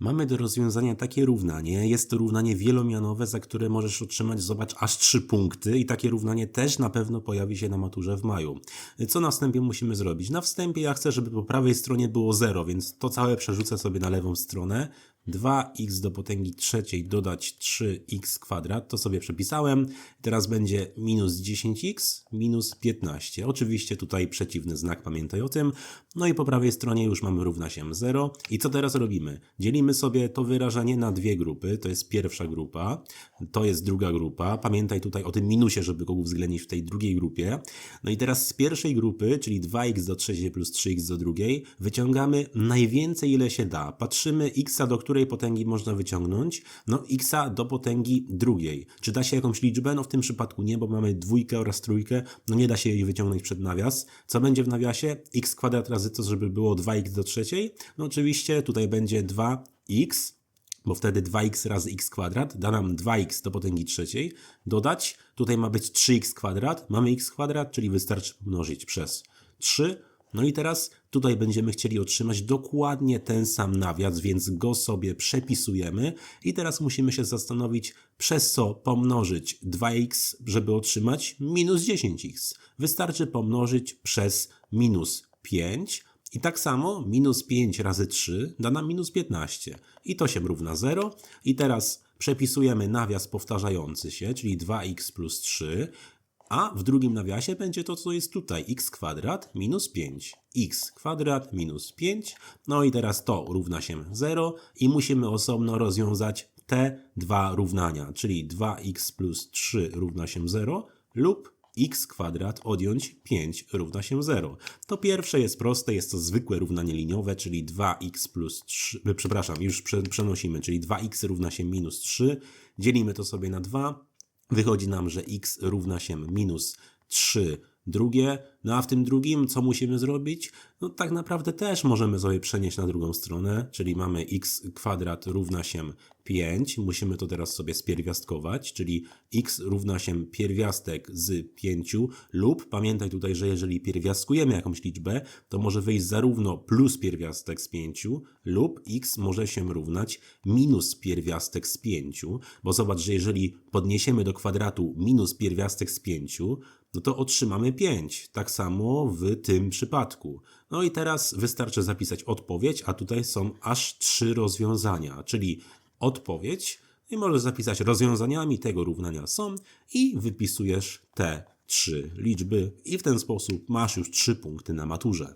Mamy do rozwiązania takie równanie. Jest to równanie wielomianowe, za które możesz otrzymać, zobacz, aż 3 punkty i takie równanie też na pewno pojawi się na maturze w maju. Co na wstępie musimy zrobić? Na wstępie ja chcę, żeby po prawej stronie było 0, więc to całe przerzucę sobie na lewą stronę. 2x do potęgi trzeciej dodać 3x kwadrat, to sobie przepisałem. Teraz będzie minus 10x minus 15. Oczywiście tutaj przeciwny znak, pamiętaj o tym. No i po prawej stronie już mamy równa się 0. I co teraz robimy? Dzielimy sobie to wyrażenie na dwie grupy. To jest pierwsza grupa, to jest druga grupa. Pamiętaj tutaj o tym minusie, żeby go uwzględnić w tej drugiej grupie. No i teraz z pierwszej grupy, czyli 2x do trzeciej plus 3x do drugiej, wyciągamy najwięcej ile się da. Patrzymy x do której potęgi można wyciągnąć? No x do potęgi drugiej. Czy da się jakąś liczbę? No w tym przypadku nie, bo mamy dwójkę oraz trójkę. No nie da się jej wyciągnąć przed nawias. Co będzie w nawiasie? x kwadrat razy to, żeby było 2x do trzeciej. No oczywiście tutaj będzie 2x, bo wtedy 2x razy x kwadrat da nam 2x do potęgi trzeciej. Dodać, tutaj ma być 3x kwadrat, mamy x kwadrat, czyli wystarczy pomnożyć przez 3. No i teraz tutaj będziemy chcieli otrzymać dokładnie ten sam nawias, więc go sobie przepisujemy. I teraz musimy się zastanowić, przez co pomnożyć 2x, żeby otrzymać minus 10x. Wystarczy pomnożyć przez minus 5. I tak samo minus 5 razy 3 da nam minus 15. I to się równa 0. I teraz przepisujemy nawias powtarzający się, czyli 2x plus 3. A w drugim nawiasie będzie to, co jest tutaj, x kwadrat minus 5. x kwadrat minus 5. No i teraz to równa się 0 i musimy osobno rozwiązać te dwa równania, czyli 2x plus 3 równa się 0 lub x kwadrat odjąć 5 równa się 0. To pierwsze jest proste, jest to zwykłe równanie liniowe, czyli 2x plus 3, przepraszam, już prze- przenosimy, czyli 2x równa się minus 3, dzielimy to sobie na 2, Wychodzi nam, że x równa się minus 3 drugie. No a w tym drugim co musimy zrobić? No tak naprawdę też możemy sobie przenieść na drugą stronę, czyli mamy x kwadrat równa się 5. Musimy to teraz sobie spierwiastkować, czyli x równa się pierwiastek z 5 lub pamiętaj tutaj, że jeżeli pierwiastkujemy jakąś liczbę, to może wyjść zarówno plus pierwiastek z 5 lub x może się równać minus pierwiastek z 5, bo zobacz, że jeżeli podniesiemy do kwadratu minus pierwiastek z 5, no to otrzymamy 5. Tak samo w tym przypadku. No i teraz wystarczy zapisać odpowiedź, a tutaj są aż trzy rozwiązania, czyli odpowiedź i możesz zapisać rozwiązaniami tego równania są i wypisujesz te trzy liczby i w ten sposób masz już trzy punkty na maturze.